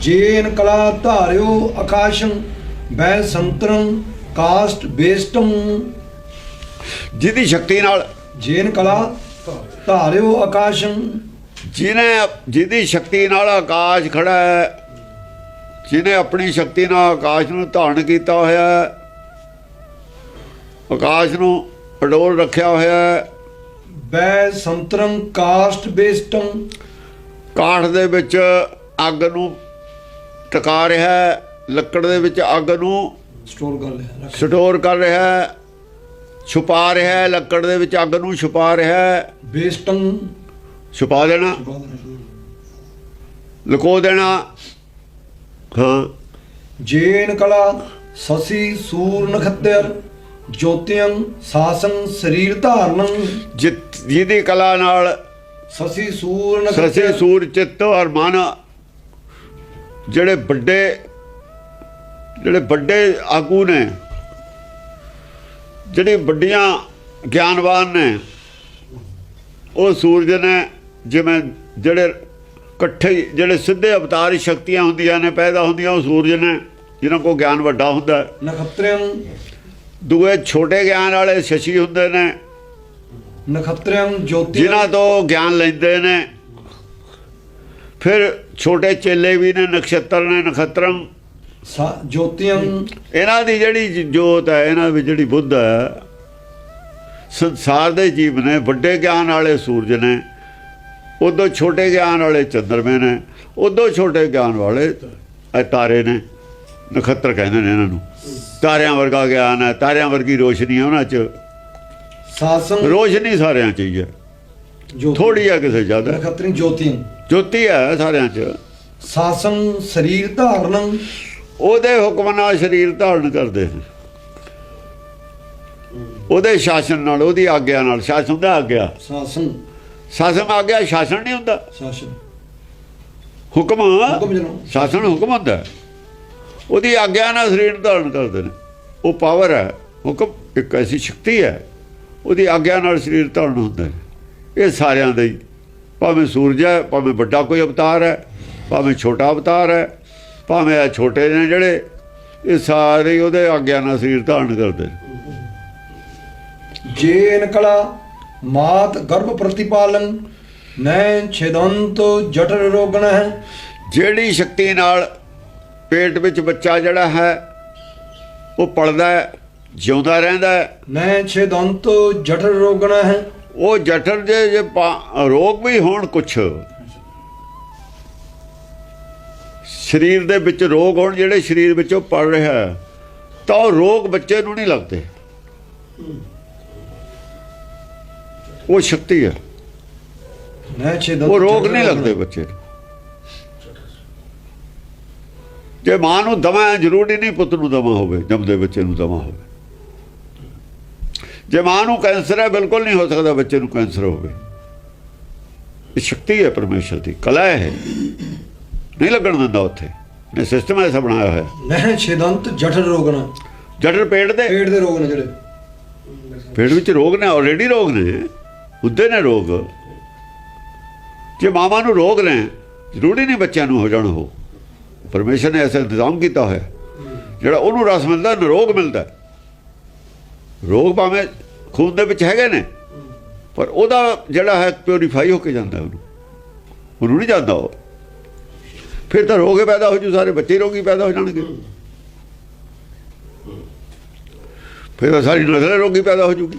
ਜੇਨ ਕਲਾ ਧਾਰਿਓ ਆਕਾਸ਼ੰ ਬੈ ਸੰਤਰੰ ਕਾਸਟ ਬੇਸਟੰ। ਜਿਹਦੀ ਸ਼ਕਤੀ ਨਾਲ ਜੇਨ ਕਲਾ ਧਾਰਿਓ ਆਕਾਸ਼ੰ। ਜਿਹਨੇ ਜਿਹਦੀ ਸ਼ਕਤੀ ਨਾਲ ਆਕਾਸ਼ ਖੜਾ ਹੈ ਜਿਹਨੇ ਆਪਣੀ ਸ਼ਕਤੀ ਨਾਲ ਆਕਾਸ਼ ਨੂੰ ਧਾਰਨ ਕੀਤਾ ਹੋਇਆ ਹੈ ਆਕਾਸ਼ ਨੂੰ ਅਡੋਲ ਰੱਖਿਆ ਹੋਇਆ ਹੈ। ਬੈ ਸੰਤਰੰ ਕਾਸਟ ਬੇਸਟੰ। ਕਾਠ ਦੇ ਵਿੱਚ ਅੱਗ ਨੂੰ ਟਿਕਾ ਰਿਹਾ ਹੈ ਲੱਕੜ ਦੇ ਵਿੱਚ ਅੱਗ ਨੂੰ ਸਟੋਰ ਕਰ ਰੱਖ ਸਟੋਰ ਕਰ ਰਿਹਾ ਹੈ ਛੁਪਾ ਰਿਹਾ ਹੈ ਲੱਕੜ ਦੇ ਵਿੱਚ ਅੱਗ ਨੂੰ ਛੁਪਾ ਰਿਹਾ ਹੈ। ਛੁਪਾ ਦੇਣਾ। ਲੁਕੋ ਦੇਣਾ। ਹਾਂ। ਜੇਨ ਕਲਾ ਸਸੀ ਸੂਰ ਨਖੱਤਰ ਜੋਤਿਅੰ ਸਾਸੰ ਸਰੀਰ ਧਾਰਨੰ। ਜਿਹਦੀ ਕਲਾ ਨਾਲ ਸਸੀ ਸੂਰ ਸਸੇ ਨਖੱਤਰ ਸੂਰ ਚਿੱਤ ਔਰ ਮਨ ਜਿਹੜੇ ਵੱਡੇ ਜਿਹੜੇ ਵੱਡੇ ਆਗੂ ਨੇ ਜਿਹੜੇ ਵੱਡੀਆਂ ਗਿਆਨਵਾਨ ਨੇ ਉਹ ਸੂਰਜ ਨੇ ਜਿਵੇਂ ਜਿਹੜੇ ਇਕੱਠੇ ਜਿਹੜੇ ਸਿੱਧੇ ਅਵਤਾਰੀ ਸ਼ਕਤੀਆਂ ਹੁੰਦੀਆਂ ਨੇ ਪੈਦਾ ਹੁੰਦੀਆਂ ਉਹ ਸੂਰਜ ਨੇ ਜਿਨ੍ਹਾਂ ਕੋਲ ਗਿਆਨ ਵੱਡਾ ਹੁੰਦਾ ਹੈ। ਨਖੱਤਰੰ ਦੂਏ ਛੋਟੇ ਗਿਆਨ ਵਾਲੇ ਸ਼ਸ਼ੀ ਹੁੰਦੇ ਨੇ ਨਖੱਤਰੰ ਜੋਤਿਅੰ ਜਿਨ੍ਹਾਂ ਤੋਂ ਗਿਆਨ ਲੈਂਦੇ ਨੇ ਫਿਰ ਛੋਟੇ ਚੇਲੇ ਵੀ ਨੇ ਨਕਸ਼ਤਰ ਨੇ ਨਖਤਰਮ। ਸਾ- ਜੋਤਿਅੰ ਇਹਨਾਂ ਦੀ ਜਿਹੜੀ ਜੋਤ ਹੈ ਇਹਨਾਂ ਵਿੱਚ ਜਿਹੜੀ ਬੁੱਧ ਹੈ ਸੰਸਾਰ ਦੇ ਜੀਵ ਨੇ ਵੱਡੇ ਗਿਆਨ ਵਾਲੇ ਸੂਰਜ ਨੇ ਉਦੋਂ ਛੋਟੇ ਗਿਆਨ ਵਾਲੇ ਚੰਦਰਮੇ ਨੇ ਉਦੋਂ ਛੋਟੇ ਗਿਆਨ ਵਾਲੇ ਤਾਰੇ ਨੇ ਨਖੱਤਰ ਕਹਿੰਦੇ ਨੇ ਇਹਨਾਂ ਨੂੰ। ਤਾਰਿਆਂ ਵਰਗਾ ਗਿਆਨ ਹੈ ਤਾਰਿਆਂ ਵਰਗੀ ਰੋਸ਼ਨੀ ਹੈ ਉਹਨਾਂ 'ਚ। ਸਾਸੰ ਰੋਸ਼ਨੀ ਸਾਰਿਆਂ 'ਚ ਹੀ ਹੈ। ਥੋੜੀ ਆ ਕਿਸੇ ਜ਼ਿਆਦਾ। ਨਖੱਤਰੀ ਜੋਤਿਅੰ ਜੋਤੀ। ਹੈ ਸਾਰਿਆਂ 'ਚ। ਸਾਸੰ ਸਰੀਰ ਧਾਰਨੰ। ਉਹਦੇ ਹੁਕਮ ਨਾਲ ਸਰੀਰ ਧਾਰਨ ਕਰਦੇ ਨੇ। ਉਹਦੇ ਸ਼ਾਸਨ ਨਾਲ ਉਹਦੀ ਆਗਿਆ ਨਾਲ। ਸ਼ਾਸਨ ਦਾ ਆਗਿਆ। ਸਾਸੰ ਸ਼ਾਸਨ ਆਗਿਆ ਸ਼ਾਸਨ ਨਹੀਂ ਹੁੰਦਾ। ਸ਼ਾਸਨ। ਹੁਕਮ ਸ਼ਾਸਨ ਹੁਕਮ ਹੁੰਦਾ। ਉਹਦੀ ਆਗਿਆ ਨਾਲ ਸਰੀਰ ਧਾਰਨ ਕਰਦੇ ਨੇ। ਉਹ ਪਾਵਰ ਹੈ। ਹੁਕਮ ਇੱਕ ਐਸੀ ਸ਼ਕਤੀ ਹੈ। ਉਹਦੀ ਆਗਿਆ ਨਾਲ ਸਰੀਰ ਧਾਰਨ ਹੁੰਦਾ ਹੈ। ਇਹ ਸਾਰਿਆਂ ਦਾ ਹੀ। ਭਾਵੇਂ ਸੂਰਜ ਹੈ ਭਾਵੇਂ ਵੱਡਾ ਕੋਈ ਅਵਤਾਰ ਹੈ ਭਾਵੇਂ ਛੋਟਾ ਅਵਤਾਰ ਹੈ ਭਾਵੇਂ ਇਹ ਛੋਟੇ ਨੇ ਜਿਹੜੇ ਇਹ ਸਾਰੇ ਉਹਦੇ ਆਗਿਆ ਨਾਲ ਸਰੀਰ ਧਾਰਨ ਕਰਦੇ ਜੇਨ ਕਲਾ ਮਾਤ ਗਰਭ ਪ੍ਰਤੀਪਾਲਨ ਨੈ ਛੇਦੰਤ ਜਟਰ ਰੋਗਣ ਹੈ। ਜਿਹੜੀ ਸ਼ਕਤੀ ਨਾਲ ਪੇਟ ਵਿੱਚ ਬੱਚਾ ਜਿਹੜਾ ਹੈ ਉਹ ਪਲਦਾ ਜਿਉਂਦਾ ਰਹਿੰਦਾ ਹੈ। ਨੈ ਛੇਦੰਤ ਜਟਰ ਰੋਗਣ ਹੈ। ਉਹ ਜਠਰ ਦੇ ਜੇ ਰੋਗ ਵੀ ਹੋਣ ਕੁਛ। ਸਰੀਰ ਦੇ ਵਿੱਚ ਰੋਗ ਹੋਣ ਜਿਹੜੇ ਸਰੀਰ ਵਿੱਚੋਂ ਪੜ ਰਿਹਾ ਤਾਂ ਉਹ ਰੋਗ ਬੱਚੇ ਨੂੰ ਨਹੀਂ ਲੱਗਦੇ। ਉਹ ਸ਼ਕਤੀ ਹੈ। ਉਹ ਰੋਗ ਨਹੀਂ। ਲੱਗਦੇ ਬੱਚੇ। ਜੇ ਮਾਂ ਨੂੰ ਹੈ, ਜ਼ਰੂਰੀ ਨਹੀਂ ਪੁੱਤ ਨੂੰ ਦਮਾ ਹੋਵੇ ਜੰਮਦੇ ਬੱਚੇ ਨੂੰ ਦਮਾ ਹੋਵੇ। ਜੇ ਮਾਂ ਨੂੰ ਕੈਂਸਰ ਹੈ ਬਿਲਕੁਲ ਨਹੀਂ ਹੋ ਸਕਦਾ ਬੱਚੇ ਨੂੰ ਕੈਂਸਰ ਹੋਵੇ। ਇਹ ਸ਼ਕਤੀ ਹੈ ਪਰਮੇਸ਼ਰ ਦੀ ਕਲਾ ਹੈ ਨਹੀਂ ਲੱਗਣ ਦਿੰਦਾ ਉੱਥੇ। ਨੇ ਸਿਸਟਮ ਐਸਾ ਬਣਾਇਆ ਹੋਇਆ। ਨੈ ਛੇਦੰਤ ਜਠਰ ਰੋਗਣ ਜਠਰ ਪੇਟ ਦੇ? ਪੇਟ ਦੇ ਰੋਗ ਨੇ ਜਿਹੜੇ। ਪੇਟ ਵਿੱਚ ਰੋਗ ਨੇ ਆਲਰੇਡੀ ਰੋਗ ਨੇ। ਹੁੰਦੇ ਨੇ ਰੋਗ। ਜੇ ਮਾਵਾਂ ਨੂੰ ਰੋਗ ਨੇ ਜ਼ਰੂਰੀ ਨਹੀਂ ਬੱਚਿਆਂ ਨੂੰ ਹੋ ਜਾਣ ਉਹ। ਪਰਮੇਸ਼ਰ ਨੇ ਐਸਾ ਇੰਤਜ਼ਾਮ ਕੀਤਾ ਹੋਇਆ। ਜਿਹੜਾ ਉਹਨੂੰ ਰਸ ਮਿਲਦਾ ਨਿਰੋਗ ਮਿਲਦਾ। ਰੋਗ ਭਾਵੇਂ ਖੂਨ ਦੇ ਵਿੱਚ ਹੈਗੇ ਨੇ, ਪਰ ਉਹਦਾ ਜਿਹੜਾ ਹੈ ਪਿਉਰੀਫਾਈ ਹੋ ਕੇ ਜਾਂਦਾ ਉਹਨੂੰ। ਉਹਨੂੰ ਨਹੀਂ ਜਾਂਦਾ ਉਹ। ਫਿਰ ਤਾਂ ਰੋਗ ਪੈਦਾ ਹੋ ਜੂ, ਸਾਰੇ ਬੱਚੇ ਰੋਗੀ ਪੈਦਾ ਹੋ ਜਾਣਗੇ। ਫਿਰ ਤਾਂ ਸਾਰੀ ਨਸਲ ਰੋਗੀ ਪੈਦਾ ਹੋ ਜੂਗੀ।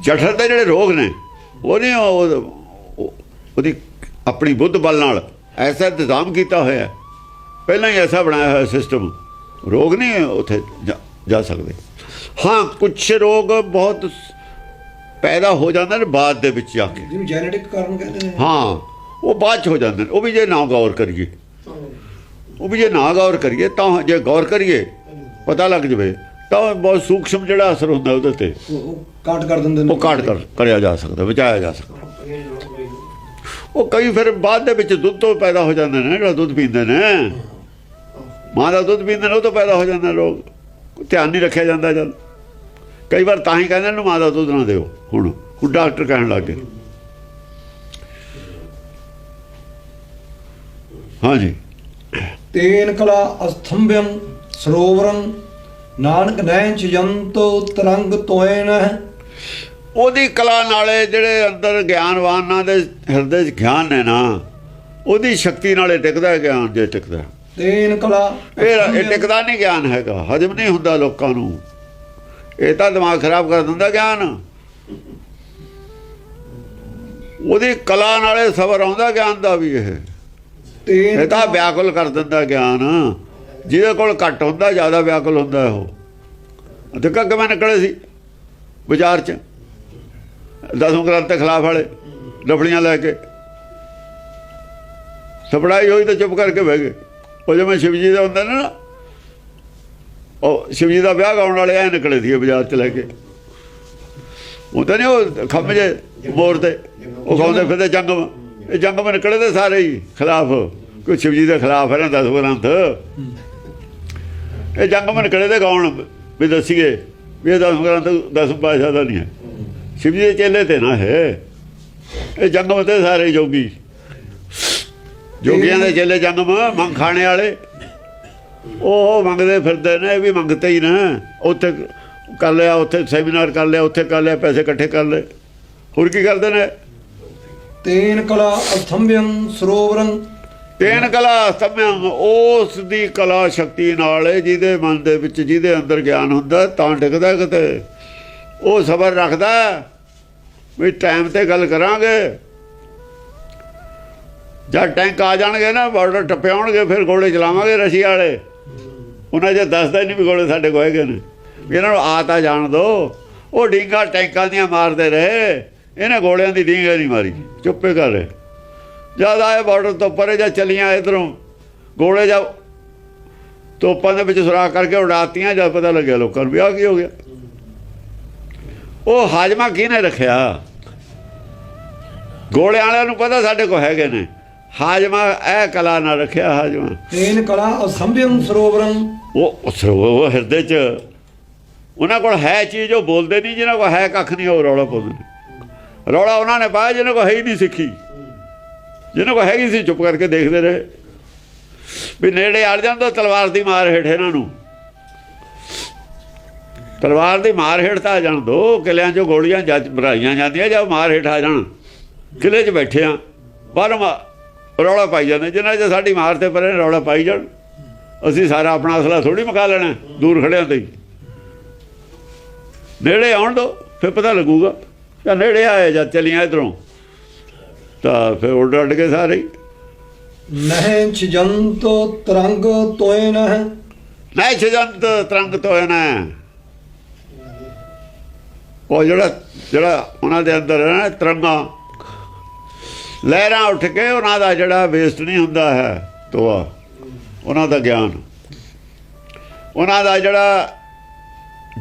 ਜਠਰ ਦੇ ਜਿਹੜੇ ਰੋਗ ਨੇ ਉਹਨੇ ਉਹ- ਉਹਦੀ ਆਪਣੀ ਬੁੱਧ ਬਲ ਨਾਲ ਐਸਾ ਇੰਤਜ਼ਾਮ ਕੀਤਾ ਹੋਇਆ। ਪਹਿਲਾਂ ਹੀ ਐਸਾ ਬਣਾਇਆ ਹੋਇਆ ਸਿਸਟਮ ਰੋਗ ਨਹੀਂ ਉੱਥੇ ਜਾ- ਸਕਦੇ। ਹਾਂ ਕੁਝ ਰੋਗ ਬਹੁਤ ਪੈਦਾ ਹੋ ਜਾਂਦੇ ਨੇ ਬਾਅਦ ਦੇ ਵਿੱਚ ਜਾ ਕੇ। ਜਿਹਨੂੰ ਜੈਨੇਟਿਕ ਕਾਰਨ ਕਹਿੰਦੇ ਨੇ। ਹਾਂ ਉਹ ਬਾਅਦ ਚ ਹੋ ਜਾਂਦੇ ਨੇ। ਉਹ ਵੀ ਜੇ ਨਾ ਗੌਰ ਕਰੀਏ। ਉਹ ਵੀ ਜੇ ਨਾ ਗੌਰ ਕਰੀਏ ਤਾਂ ਜੇ ਗੌਰ ਕਰੀਏ ਪਤਾ ਲੱਗ ਜਵੇ। ਤਾਂ ਬਹੁਤ ਸੂਖਸ਼ਮ ਜਿਹੜਾ ਅਸਰ ਹੁੰਦਾ ਉਹਦੇ ਤੇ। ਕਾਟ ਕਰ ਦਿੰਦੇ ਨੇ। ਉਹ ਕਾਟ ਕਰ ਕਰਿਆ ਜਾ ਸਕਦਾ ਬਚਾਇਆ ਜਾ ਸਕਦਾ। ਉਹ ਕਈ ਫਿਰ ਬਾਅਦ ਦੇ ਵਿੱਚ ਦੁੱਧ ਤੋਂ ਪੈਦਾ ਹੋ ਜਾਂਦੇ ਨੇ ਜਿਹੜਾ ਦੁੱਧ ਪੀਂਦੇ ਨੇ। ਮਾਂ ਦਾ ਦੁੱਧ ਪੀਂਦੇ ਨੇ ਉਹ ਤੋਂ ਪੈਦਾ ਹੋ ਜਾਂਦੇ ਲੋਕ ਧਿਆਨ ਨਹੀਂ ਰੱਖਿਆ ਜਾਂਦਾ ਜਦ। ਕਈ ਵਾਰ ਤਾਂ ਹੀ ਕਹਿੰਦੇ ਨੇ ਮਾਂ ਦਾ ਦੁੱਧ ਨਾ ਦਿਓ। ਹੁਣ ਹੁਣ ਡਾਕਟਰ ਕਹਿਣ ਲੱਗ ਗਏ। ਹਾਂਜੀ। ਤੇਨ ਕਲਾ ਅਸਥੰਭਯੰ ਸਰੋਵਰੰ ਨਾਨਕ ਨੈਣ ਚਿਜੰਤੋ ਤਰੰਗ ਤੋਇਨ ਉਹਦੀ ਕਲਾ ਨਾਲੇ ਜਿਹੜੇ ਅੰਦਰ ਗਿਆਨਵਾਨਾਂ ਦੇ ਹਿਰਦੇ 'ਚ ਗਿਆਨ ਹੈ ਨਾ ਉਹਦੀ ਸ਼ਕਤੀ ਨਾਲੇ ਟਿਕਦਾ ਗਿਆਨ ਜੇ ਟਿਕਦਾ ਤੇਨ ਕਲਾ। ਇਹ ਟਿਕਦਾ ਨਹੀਂ ਗਿਆਨ ਹੈਗਾ ਹਜਮ ਨਹੀਂ ਹੁੰਦਾ ਲੋਕਾਂ ਨੂੰ। ਇਹ ਤਾਂ ਦਿਮਾਗ ਖਰਾਬ ਕਰ ਦਿੰਦਾ ਗਿਆਨ। ਉਹਦੀ ਕਲਾ ਨਾਲੇ ਸਬਰ ਆਉਂਦਾ ਗਿਆਨ ਦਾ ਵੀ ਇਹ। ਇਹ ਤਾਂ ਵਿਆਕੁਲ ਕਰ ਦਿੰਦਾ ਗਿਆਨ। ਜਿਹਦੇ ਕੋਲ ਘੱਟ ਹੁੰਦਾ ਜ਼ਿਆਦਾ ਵਿਆਕੁਲ ਹੁੰਦਾ ਉਹ। ਦੇਖਾ ਕਿਵੇਂ ਨਿਕਲੇ ਸੀ ਬਾਜ਼ਾਰ 'ਚ। ਦਸਵੇਂ ਗ੍ਰੰਥ ਦੇ ਖਿਲਾਫ ਵਾਲੇ ਲਫੜੀਆਂ ਲੈ ਕੇ। ਸਪੜਾਈ ਹੋਈ ਤਾਂ ਚੁੱਪ ਕਰਕੇ ਬਹਿ ਗਏ। ਉਹ ਜਿਵੇਂ ਸ਼ਿਵ ਜੀ ਦਾ ਹੁੰਦਾ ਨਾ, ਉਹ ਸ਼ਿਵ ਜੀ ਦਾ ਵਿਆਹ ਗਾਉਣ ਵਾਲੇ ਐ ਨਿਕਲੇ ਸੀ ਬਾਜ਼ਾਰ 'ਚ ਲੈ ਕੇ। ਉਹ ਤਾਂ ਨਹੀਂ ਉਹ ਖੰਭ ਜੇ ਮੋਰ ਤੇ, ਉਹ ਗਾਉਂਦੇ ਫਿਰਦੇ ਜੰਗਮ ਇਹ ਜੰਗਮ ਨਿਕਲੇ ਤੇ ਸਾਰੇ ਹੀ ਖਿਲਾਫ, ਕੋਈ ਸ਼ਿਵ ਜੀ ਦੇ ਖਿਲਾਫ ਹੈ ਨਾ ਦਸ ਗ੍ਰੰਥ। ਇਹ ਜੰਗਮ ਨਿਕਲੇ ਤੇ ਗਾਉਣ ਵੀ ਦੱਸੀਏ ਵੀ ਇਹ ਦਸ ਗ੍ਰੰਥ ਦਸ ਪਾਸ਼ਾ ਦਾ ਨਹੀਂ ਹੈ। ਸ਼ਿਵ ਜੀ ਦੇ ਚੇਲੇ ਤੇ ਨਾ ਹੈ। ਇਹ ਜੰਗਮ ਤੇ ਸਾਰੇ ਜੋਗੀ। ਜੋਗੀਆਂ ਦੇ ਚੇਲੇ ਜੰਗਮ ਮੰਗ ਖਾਣੇ ਵਾਲੇ। ਉਹ ਮੰਗਦੇ ਫਿਰਦੇ ਨੇ ਇਹ ਵੀ ਮੰਗਤੇ ਹੀ ਨਾ। ਉੱਥੇ ਕਰ ਲਿਆ ਉੱਥੇ ਸੈਮੀਨਾਰ ਕਰ ਲਿਆ ਉੱਥੇ ਕਰ ਲਿਆ ਪੈਸੇ ਇਕੱਠੇ ਕਰ ਲਏ। ਹੋਰ ਕੀ ਕਰਦੇ ਨੇ? ਤੇਨ ਕਲਾ ਅਸਥੰਭਯੰ ਸਰੋਵਰੰ। ਤੇਨ ਕਲਾ ਸਮਿਆਂ ਉਸ ਦੀ ਕਲਾ ਸ਼ਕਤੀ ਨਾਲ ਜਿਹਦੇ ਮਨ ਦੇ ਵਿੱਚ ਜਿਹਦੇ ਅੰਦਰ ਗਿਆਨ ਹੁੰਦਾ ਤਾਂ ਟਿਕਦਾ ਕਿਤੇ। ਉਹ ਸਬਰ ਰੱਖਦਾ। ਵੀ ਟਾਈਮ ਤੇ ਗੱਲ ਕਰਾਂਗੇ। ਜਦ ਟੈਂਕ ਆ ਜਾਣਗੇ ਨਾ ਬਾਰਡਰ ਟੱਪਿਆਉਣਗੇ ਫਿਰ ਗੋਲੇ ਚਲਾਵਾਂਗੇ ਰਸ਼ੀਆ ਵਾਲੇ। ਉਹਨਾਂ ਜੇ ਦੱਸਦਾ ਨਹੀਂ ਵੀ ਗੋਲੇ ਸਾਡੇ ਕੋਲ ਹੈਗੇ ਨੇ। ਇਹਨਾਂ ਨੂੰ ਆ ਤਾਂ ਜਾਣ ਦੋ। ਉਹ ਡੀਂਗਾ ਟੈਂਕਾਂ ਦੀਆਂ ਮਾਰਦੇ ਰਹੇ। ਇਹਨੇ ਗੋਲਿਆਂ ਦੀ ਡੀਂਗਾ ਨਹੀਂ ਮਾਰੀ। ਚੁੱਪੇ ਕਰ ਰਹੇ। ਜਦ ਆਏ ਬਾਰਡਰ ਤੋਂ ਪਰੇ ਜਾਂ ਚਲੀਆਂ ਇਧਰੋਂ, ਗੋਲੇ ਜਾਂ ਤੋਪਾਂ ਦੇ ਵਿੱਚ ਸੁਰਾਖ ਕਰਕੇ ਉਡਾਤੀਆਂ, ਜਦ ਪਤਾ ਲੱਗਿਆ ਲੋਕਾਂ ਨੂੰ ਵੀ ਆ ਕੀ ਹੋ ਗਿਆ। ਉਹ ਹਾਜਮਾ ਕਿਹਨੇ ਰੱਖਿਆ? ਗੋਲੇ ਵਾਲਿਆਂ ਨੂੰ ਪਤਾ ਸਾਡੇ ਕੋਲ ਹੈਗੇ ਨੇ। ਹਾਜਮਾ ਇਹ ਕਲਾ ਨਾਲ ਰੱਖਿਆ ਹਾਜਮਾ। ਤੇਨ ਕਲਾ ਅਸਥੰਭਯੰ ਸਰੋਵਰੰ। ਉਹ ਉਹ ਹਿਰਦੇ 'ਚ ਉਹਨਾਂ ਕੋਲ ਹੈ ਚੀਜ਼ ਉਹ ਬੋਲਦੇ ਨਹੀਂ ਜਿਹਨਾਂ ਕੋਲ ਹੈ ਕੱਖ ਨਹੀਂ ਉਹ ਰੌਲਾ ਪਾਉਂਦੇ ਨੇ। ਰੌਲਾ ਉਹਨਾਂ ਨੇ ਪਾਇਆ ਜਿਹਨਾਂ ਕੋਲ ਹੈ ਹੀ ਨਹੀਂ ਸਿੱਖੀ। ਜਿਹਨਾਂ ਕੋਲ ਹੈਗੀ ਸੀ ਚੁੱਪ ਕਰਕੇ ਦੇਖਦੇ ਰਹੇ। ਵੀ ਨੇੜੇ ਆ ਤਾਂ ਤਲਵਾਰ ਦੀ ਮਾਰ ਹੇਠ ਇਹਨਾਂ ਨੂੰ। ਤਲਵਾਰ ਦੀ ਮਾਰ ਹੇਠ ਤਾਂ ਆ ਜਾਣ ਦੋ ਕਿਲਿਆਂ 'ਚੋਂ ਗੋਲੀਆਂ ਜੱਜ ਭਰਾਈਆਂ ਜਾਂਦੀਆਂ ਜਾਂ ਮਾਰ ਹੇਠ ਆ ਜਾਣ। ਕਿਲੇ 'ਚ ਬੈਠੇ ਆ ਬਾਹਰੋਂ ਰੌਲਾ ਪਾਈ ਜਾਂਦੇ ਜਿਨ੍ਹਾਂ 'ਚ ਸਾਡੀ ਮਾਰ ਤੇ ਪਰੇ ਰੌਲਾ ਪਾਈ ਜਾਣ ਅਸੀਂ ਸਾਰਾ ਆਪਣਾ ਅਸਲਾ ਥੋੜੀ ਮੁਕਾ ਲੈਣਾ ਦੂਰ ਖੜਿਆਂ ਤੇ ਨੇੜੇ ਆਉਣ ਦੋ ਫਿਰ ਪਤਾ ਲੱਗੂਗਾ ਜਾਂ ਨੇੜੇ ਆਏ ਜਾਂ ਚਲੀਆਂ ਇਧਰੋਂ। ਤਾਂ ਫਿਰ ਉੱਡ ਉੱਡ ਕੇ ਸਾਰੇ ਨਹਿ ਚਿਜੰਤੋ ਤਰੰਗ ਤੋਇਨ ਨਹੀਂ ਛਜੰਤ ਤਰੰਗ ਤੋਂ ਨਾ ਉਹ ਜਿਹੜਾ ਜਿਹੜਾ ਉਹਨਾਂ ਦੇ ਅੰਦਰ ਹੈ ਤਰੰਗਾ ਲਹਿਰਾਂ ਉੱਠ ਕੇ ਉਹਨਾਂ ਦਾ ਜਿਹੜਾ ਵੇਸਟ ਨਹੀਂ ਹੁੰਦਾ ਹੈ ਤੋਆ ਉਹਨਾਂ ਦਾ ਗਿਆਨ। ਉਹਨਾਂ ਦਾ ਜਿਹੜਾ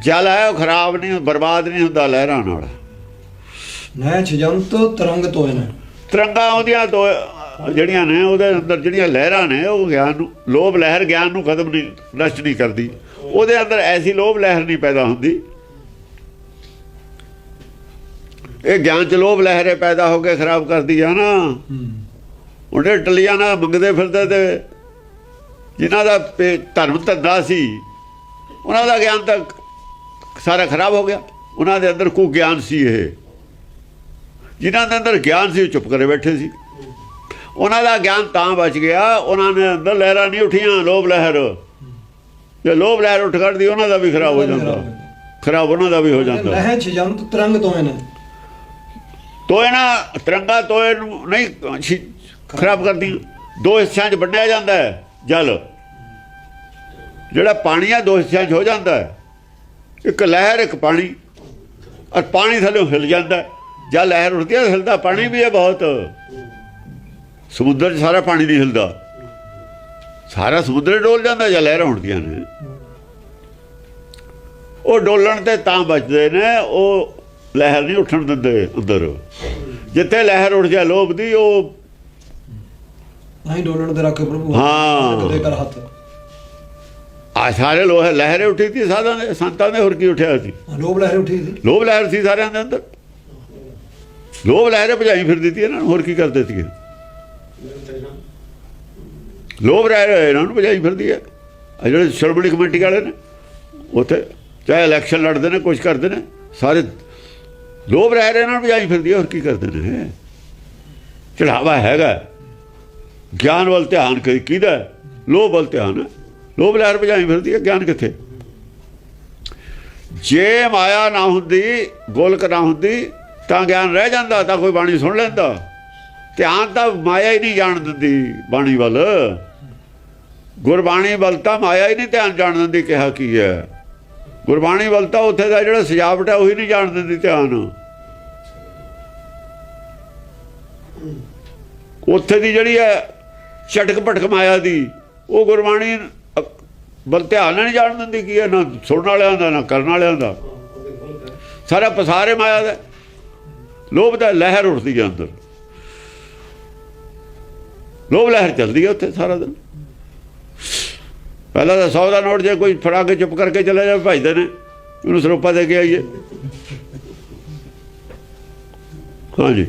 ਜਲ ਹੈ ਉਹ ਖਰਾਬ ਨਹੀਂ ਬਰਬਾਦ ਨਹੀਂ ਹੁੰਦਾ ਲਹਿਰਾਂ ਨਾਲ। ਨਹਿ ਚਿਜੰਤੋ ਤਰੰਗ ਤੋਇਨ ਤਰੰਗਾਂ ਉਹਦੀਆਂ ਦੋ ਜਿਹੜੀਆਂ ਨੇ ਉਹਦੇ ਅੰਦਰ ਜਿਹੜੀਆਂ ਲਹਿਰਾਂ ਨੇ ਉਹ ਗਿਆਨ ਨੂੰ ਲੋਭ ਲਹਿਰ ਗਿਆਨ ਨੂੰ ਖਤਮ ਨਹੀਂ ਨਸ਼ਟ ਨਹੀਂ ਕਰਦੀ। ਉਹਦੇ ਅੰਦਰ ਐਸੀ ਲੋਭ ਲਹਿਰ ਨਹੀਂ ਪੈਦਾ ਹੁੰਦੀ। ਇਹ ਗਿਆਨ ਚ ਲੋਭ ਲਹਿਰੇ ਪੈਦਾ ਹੋ ਕੇ ਖਰਾਬ ਕਰਦੀ ਆ ਨਾ। ਉਹਨੇ ਟਲੀਆਂ ਨਾਲ ਮੰਗਦੇ ਫਿਰਦੇ ਤੇ ਜਿਨ੍ਹਾਂ ਦਾ ਧਰਮ ਧੰਦਾ ਸੀ ਉਹਨਾਂ ਦਾ ਗਿਆਨ ਤਾਂ ਸਾਰਾ ਖਰਾਬ ਹੋ ਗਿਆ। ਉਹਨਾਂ ਦੇ ਅੰਦਰ ਕੋਈ ਗਿਆਨ ਸੀ ਇਹ। ਜਿਨ੍ਹਾਂ ਦੇ ਅੰਦਰ ਗਿਆਨ ਸੀ ਉਹ ਚੁੱਪ ਕਰੇ ਬੈਠੇ ਸੀ। ਉਹਨਾਂ ਦਾ ਗਿਆਨ ਤਾਂ ਬਚ ਗਿਆ ਉਹਨਾਂ ਨੇ ਅੰਦਰ ਲਹਿਰਾਂ ਨਹੀਂ ਉਠੀਆਂ ਲੋਭ ਲਹਿਰ। ਜੇ ਲੋਭ ਲਹਿਰ ਉੱਠ ਖੜਦੀ ਉਹਨਾਂ ਦਾ ਵੀ ਖਰਾਬ ਹੋ ਜਾਂਦਾ। ਖਰਾਬ ਉਹਨਾਂ ਦਾ ਵੀ ਹੋ ਜਾਂਦਾ। ਨਹਿ ਚਿਜੰਤ ਤਰੰਗ ਤੋਇਨ ਤੋਏ ਨਾ ਤਿਰੰਗਾ ਤੋਏ ਨੂੰ ਨਹੀਂ ਛੀ- ਖਰਾਬ ਕਰਦੀ। ਦੋ ਹਿੱਸਿਆਂ 'ਚ ਵੰਡਿਆ ਜਾਂਦਾ ਹੈ, ਜਲ। ਜਿਹੜਾ ਪਾਣੀ ਆ, ਦੋ ਹਿੱਸਿਆਂ 'ਚ ਹੋ ਜਾਂਦਾ ਹੈ। ਇੱਕ ਲਹਿਰ, ਇੱਕ ਪਾਣੀ। ਔਰ ਪਾਣੀ ਥੱਲੇ ਹਿਲ ਜਾਂਦਾ ਹੈ। ਜਦ ਲਹਿਰ ਉੱਠਦੀ ਹੈ, ਹਿਲਦਾ ਪਾਣੀ ਵੀ ਹੈ ਬਹੁਤ। ਸਮੁੰਦਰ 'ਚ ਸਾਰਾ ਪਾਣੀ ਨਹੀਂ ਹਿਲਦਾ। ਸਾਰਾ ਸਮੁੰਦਰ ਡੋਲ ਜਾਂਦਾ ਜਾਂ ਲਹਿਰਾਂ ਉੱਠਦੀਆਂ ਨੇ। ਉਹ ਡੋਲਣ ਤੇ ਤਾਂ ਬਚਦੇ ਨੇ, ਉਹ ਲਹਿਰ ਨਹੀਂ ਉੱਠਣ ਦਿੰਦੇ ਅੰਦਰ ਜਿੱਥੇ ਲਹਿਰ ਉੱਠ ਜਾ ਲੋਭ ਦੀ ਉਹ ਨਹੀਂ ਡੋਲਣ ਤੇ ਰੱਖ ਪ੍ਰਭੂ ਹਾਂ। ਕਦੇ ਕਰ ਹੱਥ। ਆ ਸਾਰੇ ਲੋਹ ਲਹਿਰੇ ਉੱਠੀ ਸੀ ਸਾਧਾਂ ਦੇ ਸੰਤਾਂ ਦੇ ਹੋਰ ਕੀ ਉੱਠਿਆ ਸੀ? ਲੋਭ ਲਹਿਰ ਉੱਠੀ ਸੀ। ਲੋਭ ਲਹਿਰ ਸੀ ਸਾਰਿਆਂ ਦੇ ਅੰਦਰ। ਲੋਭ ਲਹਿਰੇ ਭਜਾਈ ਫਿਰ ਦਿੱਤੀ ਇਹਨਾਂ ਨੂੰ ਹੋਰ ਕੀ ਕਰਦੇ ਸੀਗੇ? ਲੋਭ ਰਹੇ ਇਹਨਾਂ ਨੂੰ ਭਜਾਈ ਫਿਰਦੀ ਹੈ। ਆ ਜਿਹੜੇ ਸ਼੍ਰੋਮਣੀ ਕਮੇਟੀ ਵਾਲੇ ਨੇ ਉੱਥੇ ਚਾਹੇ ਇਲੈਕਸ਼ਨ ਲੜਦੇ ਨੇ ਕੁਝ ਕਰਦੇ ਨੇ ਸਾਰੇ ਲੋਭ ਰਹਿ ਰਹੇ ਇਹਨਾਂ ਨੂੰ ਭਜਾਈ ਫਿਰਦੀ ਹੈ ਹੋਰ ਕੀ ਕਰਦੇ ਨੇ? ਚੜਾਵਾ ਹੈਗਾ। ਗਿਆਨ ਵੱਲ ਧਿਆਨ ਕੀ ਕਿਹਦਾ? ਲੋਭ ਵੱਲ ਧਿਆਨ। ਲੋਭ ਲਹਿਰ ਵਜਾਈ ਫਿਰਦੀ ਹੈ ਗਿਆਨ ਕਿੱਥੇ? ਜੇ ਮਾਇਆ ਨਾ ਹੁੰਦੀ, ਗੋਲਕ ਨਾ ਹੁੰਦੀ, ਤਾਂ ਗਿਆਨ ਰਹਿ ਜਾਂਦਾ, ਤਾਂ ਕੋਈ ਬਾਣੀ ਸੁਣ ਲੈਂਦਾ। ਧਿਆਨ ਤਾਂ ਮਾਇਆ ਹੀ ਨਹੀਂ ਜਾਣ ਦਿੰਦੀ ਬਾਣੀ ਵੱਲ। ਗੁਰਬਾਣੀ ਵੱਲ ਤਾਂ ਮਾਇਆ ਹੀ ਨਹੀਂ ਧਿਆਨ ਜਾਣ ਦਿੰਦੀ, ਕਿਹਾ ਕੀ ਹੈ? ਗੁਰਬਾਣੀ ਵੱਲ ਤਾਂ ਉੱਥੇ ਦਾ ਜਿਹੜਾ ਸਜਾਵਟ ਹੈ ਉਹੀ ਨਹੀਂ ਜਾਣ ਦਿੰਦੀ ਧਿਆਨ। ਉੱਥੇ ਦੀ ਜਿਹੜੀ ਹੈ ਛਟਕ ਭਟਕ ਮਾਇਆ ਦੀ, ਉਹ ਗੁਰਬਾਣੀ ਅ- ਵੱਲ ਧਿਆਨ ਨਹੀਂ ਜਾਣ ਦਿੰਦੀ ਕੀ ਹੈ, ਨਾ ਸੁਣਨ ਵਾਲਿਆਂ ਦਾ, ਨਾ ਕਰਨ ਵਾਲਿਆਂ ਦਾ। ਸਾਰਾ ਪਸਾਰੇ ਮਾਇਆ ਦਾ। ਲੋਭ ਦਾ ਲਹਿਰ ਉੱਠਦੀ ਹੈ ਅੰਦਰ। ਲੋਭ ਲਹਿਰ ਚੱਲਦੀ ਹੈ ਉੱਥੇ ਸਾਰਾ ਦਿਨ। ਪਹਿਲਾਂ ਤਾਂ 100 ਦਾ ਨੋਟ ਜੇ ਕੋਈ ਫੜਾ ਕੇ ਚੁੱਪ ਕਰਕੇ ਚਲੇ ਜਾਵੇ ਭਜਦੇ ਨੇ। ਉਹਨੂੰ ਸਰੋਪਾ ਦੇ ਕੇ ਆਈਏ। ਹਾਂਜੀ।